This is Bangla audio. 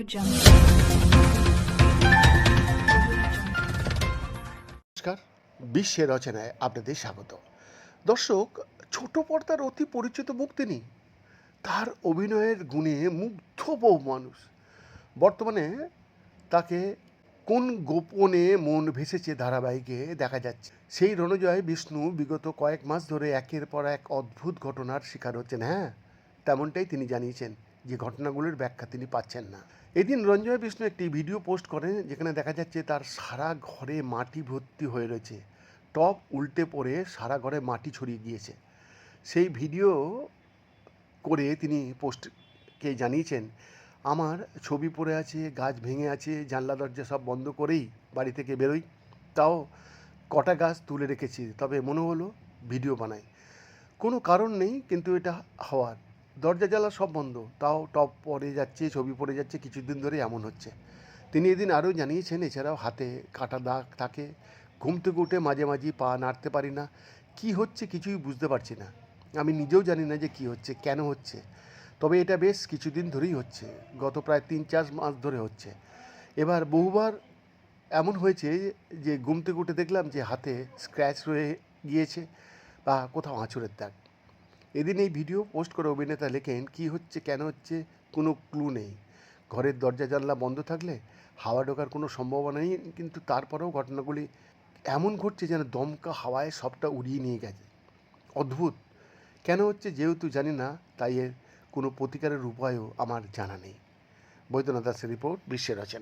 নমস্কার, বিশ্বের রচনায় আপনাদের স্বাগত। দর্শক, ছোট পর্দার অতি পরিচিত মুখ তিনি তার অভিনয়ের গুণে মুগ্ধ বহু মানুষ। বর্তমানে তাকে কোন গোপনে মন ভেসেছে ধারাবাহিকে দেখা যাচ্ছে। সেই রণজয় বিষ্ণু বিগত কয়েক মাস ধরে একের পর এক অদ্ভুত ঘটনার শিকার হচ্ছেন। হ্যাঁ তেমনটাই তিনি জানিয়েছেন। যে ঘটনাগুলির ব্যাখ্যা তিনি পাচ্ছেন না। এদিন রঞ্জয় বিষ্ণু একটি ভিডিও পোস্ট করেন, যেখানে দেখা যাচ্ছে তার সারা ঘরে মাটি ভর্তি হয়ে রয়েছে। টপ উল্টে পড়ে সারা ঘরে মাটি ছড়িয়ে গিয়েছে। সেই ভিডিও করে তিনি পোস্টকে জানিয়েছেন, আমার ছবি পড়ে আছে, গাছ ভেঙে আছে, জানলা দরজা সব বন্ধ করেই বাড়ি থেকে বেরোই। তাও কটা গাছ তুলে রেখেছি, তবে মনে হলো ভিডিও বানাই। কোনো কারণ নেই, কিন্তু এটা হওয়ার। দরজা জ্বালা সব বন্ধ। তাও টপ পড়ে যাচ্ছে, ছবি পড়ে যাচ্ছে, কিছুদিন ধরে এমন হচ্ছে। তিনি এদিন আরও জানিয়েছেন, এছাড়াও হাতে কাটা দাগ থাকে, ঘুম থেকে উঠে মাঝে মাঝে পা নাড়তে পারি না। কি হচ্ছে কিছুই বুঝতে পারছি না। আমি নিজেও জানি না যে কি হচ্ছে, কেন হচ্ছে। তবে এটা বেশ কিছুদিন ধরেই হচ্ছে, গত প্রায় তিন চার মাস ধরে হচ্ছে। এবার বহুবার এমন হয়েছে যে, ঘুম থেকে উঠে দেখলাম যে, হাতে স্ক্র্যাচ রয়ে গিয়েছে বা কোথাও আঁচড়ের দাগ। এদিন এই ভিডিও পোস্ট করে অভিনেতা লেখেন, কি হচ্ছে, কেন হচ্ছে, কোনো ক্লু নেই। ঘরের দরজা, জানলা বন্ধ থাকলে হাওয়া ঢোকার কোনো সম্ভাবনা নেই, কিন্তু তারপরেও ঘটনাগুলি এমন ঘটছে যেন দমকা হাওয়ায় সবটা উড়িয়ে নিয়ে গেছে। অদ্ভুত। কেন হচ্ছে যেহেতু জানি না, তাই এর কোনো প্রতিকারের উপায়ও আমার জানা নেই। বৈদ্যনাথ দাসের রিপোর্ট বিশ্বের রচনা।